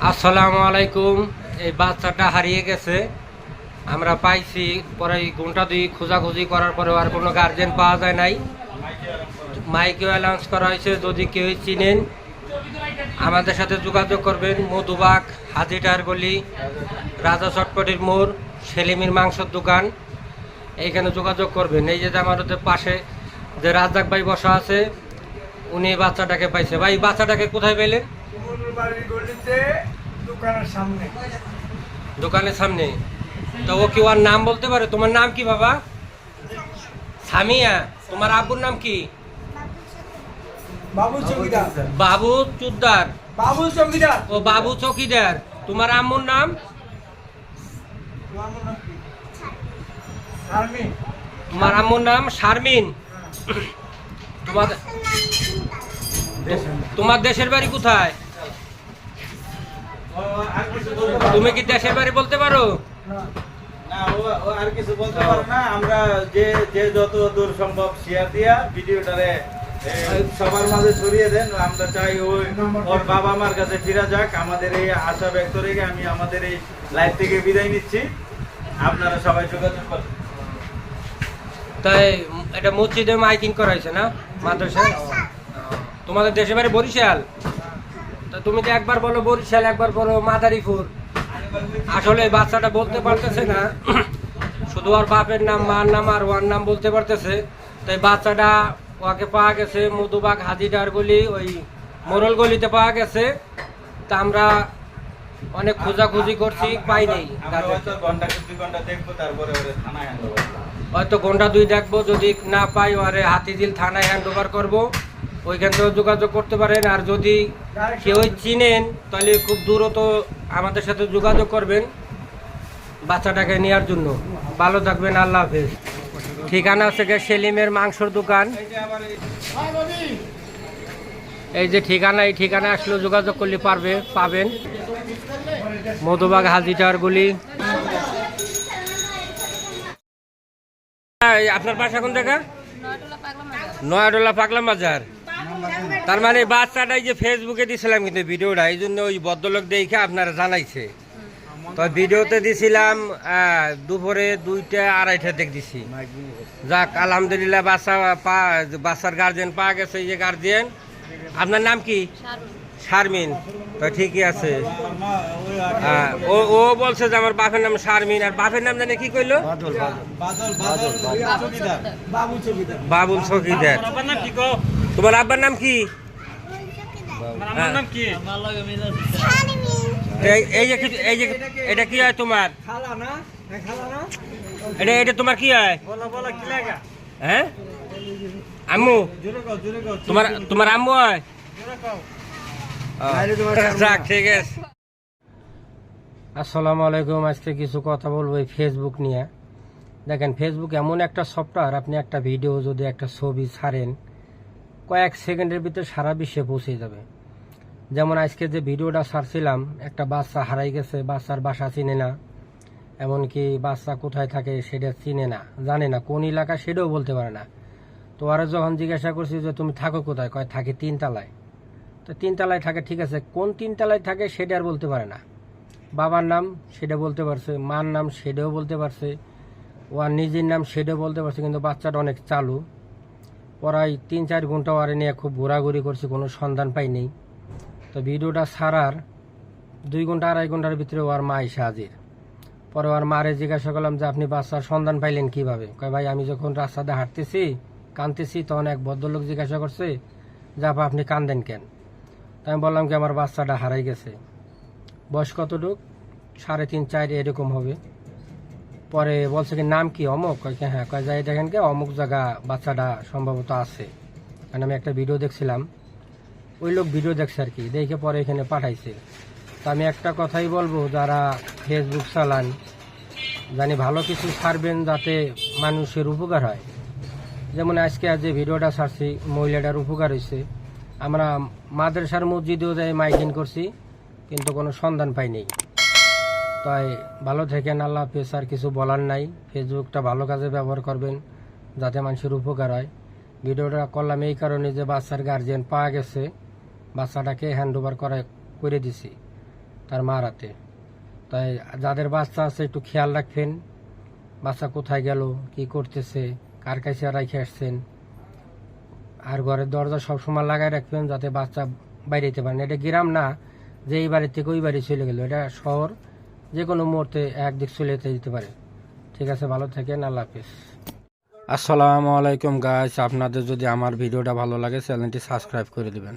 আসসালামু আলাইকুম। এই বাচ্চাটা হারিয়ে গেছে। আমরা পাইছি, পরে ঘণ্টা দুই খোঁজাখুঁজি করার পরে আর কোনো গার্জেন পাওয়া যায় নাই। মাইকেও অ্যালাউন্স করা হয়েছে, যদি কেউ চিনেন, আমাদের সাথে যোগাযোগ করবেন। মধুবাগ, হাজিটার গলি, রাজা চটপটির মোড়, সেলিমির মাংসর দোকান। এইখানে যোগাযোগ করবেন। এই যে আমার পাশে যে রাজাক ভাই বসা আছে, উনি বাচ্চাটাকে পাইছে। ভাই বাচ্চাটাকে কোথায় পেলেন বাড়ির গলিতে দোকানের সামনে। দোকানের সামনে? তো ও কি ওর নাম বলতে পারে? তোমার নাম কি বাবা? সামিয়া। তোমার আব্বুর নাম কি? বাবু চৌকিদার। বাবু চুদ্দার বাবু চৌকিদার। ও বাবু চৌকিদার। তোমার আম্মুর নাম? তোমার নাম তোমার আম্মুর নাম শারমিন। তোমার তোমার দেশের বাড়ি কোথায়? তুমি কি দেশের বাড়ি বলতে পারো? আর কিছু বলতে পারে না। আমরা যে যে যত দূর সম্ভব শেয়ার দিয়া ভিডিওটারে সবার মাঝে ছড়িয়ে দেন। আমরা চাই ওই ওর বাবা মার কাছে ফিরা যাক। আমাদের এই আশা ব্যক্ত রেখে আমি আমাদের এই লাইভ থেকে বিদায় নিচ্ছি। আপনারা সবাই যোগাযোগ করেন। তাই এটা মসজিদে মাইকিং করা হয়েছে না? মাদ্রাসায়? তোমাদের দেশের বাড়ি বরিশাল? তা তুমি তো একবার বলো বরিশাল একবার বলো মাদারীপুর। আসলে বাচ্চাটা বলতে পারতেছে না। শুধু আর বাপের নাম মার নাম আর ওয়ার নাম বলতে পারতেছে। তাই বাচ্চাটা ওকে পাওয়া গেছে মধুবাগ হাজিডার গলি ওই মোরল গলিতে পাওয়া গেছে। তা আমরা অনেক খোঁজাখুঁজি করছি পাই নাই হয়তো ঘণ্টা দুই দেখব যদি না পাই ওরে হাতিঝিল থানায় হ্যান্ড ওভার করব। ওইখান থেকেও যোগাযোগ করতে পারেন। আর যদি কেউ চিনেন তাহলে খুব দ্রুত আমাদের সাথে যোগাযোগ করবেন বাচ্চাটাকে নেওয়ার জন্য। ভালো থাকবেন আল্লাহ হাফেজ। ঠিকানা হচ্ছে গিয়ে সেলিমের মাংসর দোকান। এই- যে ঠিকানা এই ঠিকানা আসলে যোগাযোগ করলে পারবে পাবেন। মধুবাগ হাজিটার গুলি। এই আপনার বাসা কোন জায়গা? নয়াডোলা পাগলা বাজার। তার মানে বাচ্চাটাই যে ফেসবুকে দিছিলাম কিন্তু ভিডিওটা এই জন্য ওই ভদ্রলোক দেখে আপনারা জানাইছে। তো ভিডিওতে দিছিলাম দুপুরে দুইটা আড়াইটা দেখ দিছি। যাক আলহামদুলিল্লাহ বাচ্চা পা বাচ্চার গার্জেন পাওয়া গেছে এই যে গার্জেন আপনার নাম কি? শারমিন। তো ঠিকই আছে। হ্যাঁ, ও ও বলছে যে আমার বাপের নাম শারমিন। আর বাপের নাম জানে কি কইলো? বাদল বাদল। চৌকিদার বাবু চৌকিদার বাবুল চকিদার তোমার আব্বার নাম কি। এই- এই যে কি- এই যে এটা কি হয় তোমার? খালা না? হ্যাঁ, খালা না? এটা এটা তোমার কি হয়? বলো বলো কি লাগা? হ্যাঁ? আম্মু? জোরে কও জোরে কও তোমার তোমার আম্মু হয়? জোরে ঠিক আছে। আসসালামু আলাইকুম আজকে কিছু কথা বলব এই ফেসবুক নিয়ে। দেখেন ফেসবুক এমন একটা সফটওয়্যার আপনি একটা ভিডিও যদি একটা ছবি ছাড়েন কয়েক সেকেন্ডের ভিতরে সারা বিশ্বে পৌঁছে যাবে। যেমন আজকে যে ভিডিওটা ছাড়ছিলাম, একটা বাচ্চা হারাই গেছে, বাচ্চার বাসা চিনে না। এমনকি বাচ্চা কোথায় থাকে সেটা চিনে না, জানে না, কোন এলাকা সেটাও বলতে পারে না। তো আরও যখন জিজ্ঞাসা করছি যে, তুমি থাকো কোথায়? কয়, থাকি তিনতলায়। তো তিনতলায় থাকে, ঠিক আছে, কোন তিনতলায় থাকে সেটা আর বলতে পারে না। বাবার নাম সেটা বলতে পারছে, মার নাম সেটাও বলতে পারছে, ওর নিজের নাম সেটাও বলতে পারছে, কিন্তু বাচ্চাটা অনেক চালু। পড়াই তিন চার ঘণ্টা ওয়ারে নিয়ে খুব ঘোরাঘুরি করছি, কোনো সন্ধান পাইনি তো ভিডিওটা ছাড়ার দুই ঘণ্টা, আড়াই ঘণ্টার ভিতরে ওর মা এসে হাজির। পরে ওর মারে জিজ্ঞাসা করলাম যে, আপনি বাচ্চার সন্ধান পাইলেন কীভাবে? কয়, ভাই, আমি যখন রাস্তাতে হাঁটতেছি, কাঁদতেছি, তখন এক ভদ্রলোক জিজ্ঞাসা করছে, যে, আপা, আপনি কান্দেন কেন? তাই আমি বললাম কি, আমার বাচ্চাটা হারাই গেছে। বয়স কতটুক? সাড়ে তিন, চার, এরকম হবে। পরে বলছে কি, নাম কি অমুক? হ্যাঁ যাই দেখেন কি, অমুক জায়গা বাচ্চাটা সম্ভবত আছে। কারণ আমি একটা ভিডিও দেখছিলাম। ওই লোক ভিডিও দেখছে আর কি, দেখে পরে এখানে পাঠাইছে। তা আমি একটা কথাই বলব, যারা ফেসবুক চালান, জানি ভালো কিছু ছাড়বেন যাতে মানুষের উপকার হয়। যেমন আজকে আজ যে ভিডিওটা ছাড়ছি, মহিলাটার উপকার হয়েছে আমরা মাদ্রাসার মসজিদেও যাই মাইকিং করছি, কিন্তু কোনো সন্ধান পাইনি তাই ভালো থেকেন আল্লাহ হাফেজ আর কিছু বলার নাই। ফেসবুকটা ভালো কাজে ব্যবহার করবেন যাতে মানুষের উপকার হয়। ভিডিওটা করলাম এই কারণে যে বাচ্চার গার্জিয়ান পাওয়া গেছে। বাচ্চাটাকে হ্যান্ড ওভার করে করে দিছি তার মার হাতে। তাই যাদের বাচ্চা আছে একটু খেয়াল রাখবেন। বাচ্চা কোথায় গেল, কি করতেছে, কার কাছে রাখে আসছেন। আর ঘরের দরজা সবসময় লাগাই রাখবেন যাতে বাচ্চা বাইরে যেতে পারেন এটা গ্রাম না, যে এই বাড়ি থেকে ওই বাড়ি চলে গেল। এটা শহর যে কোনো মুহূর্তে একদিক চলে যেতে পারে। ঠিক আছে, ভালো থাকেন, আল্লাহ হাফিজ। আসসালামু আলাইকুম গাছ আপনাদের যদি আমার ভিডিওটা ভালো লাগে, চ্যানেলটি সাবস্ক্রাইব করে দিবেন।